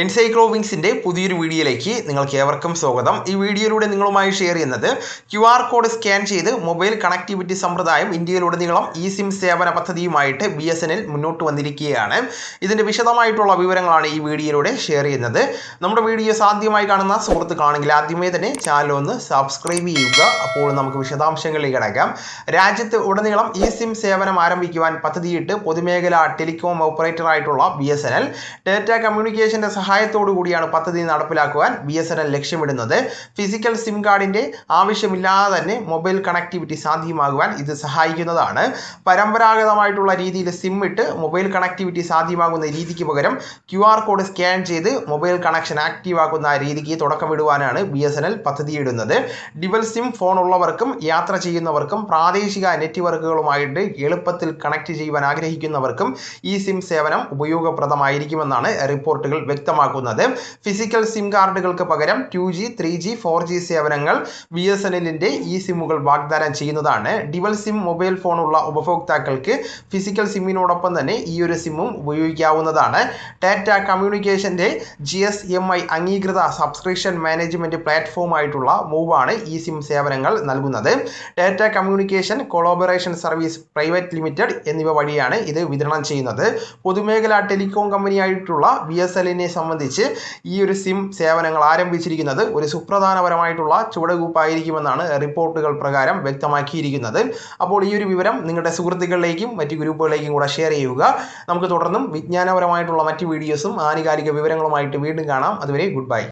എൻസൈക്ലോവിങ്സിന്റെ പുതിയൊരു വീഡിയോയിലേക്ക് നിങ്ങൾക്ക് ഏവർക്കും സ്വാഗതം. ഈ വീഡിയോയിലൂടെ നിങ്ങളുമായി ഷെയർ ചെയ്യുന്നത് ക്യു ആർ കോഡ് സ്കാൻ ചെയ്ത് മൊബൈൽ കണക്ടിവിറ്റി സമ്പ്രദായം ഇന്ത്യയിലുടനീളം ഇ സിം സേവന പദ്ധതിയുമായിട്ട് ബി എസ് എൻ എൽ മുന്നോട്ട് വന്നിരിക്കുകയാണ്. ഇതിന്റെ വിശദമായിട്ടുള്ള വിവരങ്ങളാണ് ഈ വീഡിയോയിലൂടെ ഷെയർ ചെയ്യുന്നത്. നമ്മുടെ വീഡിയോ സാധ്യമായി കാണുന്ന സുഹൃത്തുക്കളാണെങ്കിൽ ആദ്യമേ തന്നെ ചാനൽ ഒന്ന് സബ്സ്ക്രൈബ് ചെയ്യുക. അപ്പോൾ നമുക്ക് വിശദാംശങ്ങളിലേക്ക് കിടക്കാം. രാജ്യത്ത് ഉടനീളം ഇ സിം സേവനം ആരംഭിക്കുവാൻ പദ്ധതിയിട്ട് പൊതുമേഖലാ ടെലികോം ഓപ്പറേറ്റർ ആയിട്ടുള്ള B S N L data കമ്മ്യൂണിക്കേഷന്റെ സഹായത്തോടു കൂടിയാണ് പദ്ധതി നടപ്പിലാക്കുവാൻ ബി എസ് എൻ എൽ ലക്ഷ്യമിടുന്നത്. ഫിസിക്കൽ സിം കാർഡിന്റെ ആവശ്യമില്ലാതെ തന്നെ മൊബൈൽ കണക്ടിവിറ്റി സാധ്യമാകുവാൻ ഇത് സഹായിക്കുന്നതാണ്. പരമ്പരാഗതമായിട്ടുള്ള രീതിയിൽ സിം ഇട്ട് മൊബൈൽ കണക്ടിവിറ്റി സാധ്യമാകുന്ന രീതിക്ക് പകരം ക്യു ആർ കോഡ് സ്കാൻ ചെയ്ത് മൊബൈൽ കണക്ഷൻ ആക്റ്റീവാക്കുന്ന രീതിക്ക് തുടക്കമിടുവാനാണ് ബി എസ് എൻ എൽ പദ്ധതിയിടുന്നത്. ഡിവൽ സിം ഫോൺ ഉള്ളവർക്കും യാത്ര ചെയ്യുന്നവർക്കും പ്രാദേശിക നെറ്റ്വർക്കുകളുമായിട്ട് എളുപ്പത്തിൽ കണക്ട് ചെയ്യുവാൻ ആഗ്രഹിക്കുന്നവർക്കും ഈ സിം സേവനം ഉപയോഗപ്രദമായിരിക്കുമെന്നാണ് റിപ്പോർട്ടുകൾ വ്യക്തമാക്കുന്നത്. ഫിസിക്കൽ സിം കാർഡുകൾക്ക് പകരം two G three G four G സേവനങ്ങൾ ബി എസ് എൻ എല്ലിന്റെ ഈ സിമ്മുകൾ വാഗ്ദാനം ചെയ്യുന്നതാണ്. ഡിവൽ സിം മൊബൈൽ ഫോണുള്ള ഉപഭോക്താക്കൾക്ക് ഫിസിക്കൽ സിമ്മിനോടൊപ്പം തന്നെ ഈ ഒരു സിമ്മും ഉപയോഗിക്കാവുന്നതാണ്. ടാറ്റ കമ്മ്യൂണിക്കേഷന്റെ ജി എസ് എം ഐ അംഗീകൃത സബ്സ്ക്രിപ്ഷൻ മാനേജ്മെന്റ് പ്ലാറ്റ്ഫോമായിട്ടുള്ള മൂവാണ് ഈ സിം സേവനങ്ങൾ നൽകുന്നത്. Tata communication collaboration service private limited എന്നിവ വഴിയാണ് ഇത് വിതരണം ചെയ്യുന്നത്. പൊതുമേഖലാ ടെലികോം കമ്പനിയായിട്ടുള്ള ബി എസ് എല്ലിനെ സംബന്ധിച്ച് ഈ ഒരു സിം സേവനങ്ങൾ ആരംഭിച്ചിരിക്കുന്നത് ഒരു സുപ്രധാനപരമായിട്ടുള്ള ചുവടുകൂപ്പായിരിക്കുമെന്നാണ് റിപ്പോർട്ടുകൾ പ്രകാരം വ്യക്തമാക്കിയിരിക്കുന്നത്. അപ്പോൾ ഈ ഒരു വിവരം നിങ്ങളുടെ സുഹൃത്തുക്കളിലേക്കും മറ്റ് ഗ്രൂപ്പുകളിലേക്കും കൂടെ ഷെയർ ചെയ്യുക. നമുക്ക് തുടർന്നും വിജ്ഞാനപരമായിട്ടുള്ള മറ്റ് വീഡിയോസും ആനുകാലിക വിവരങ്ങളുമായിട്ട് വീണ്ടും കാണാം. അതുവരെ ഗുഡ് ബൈ.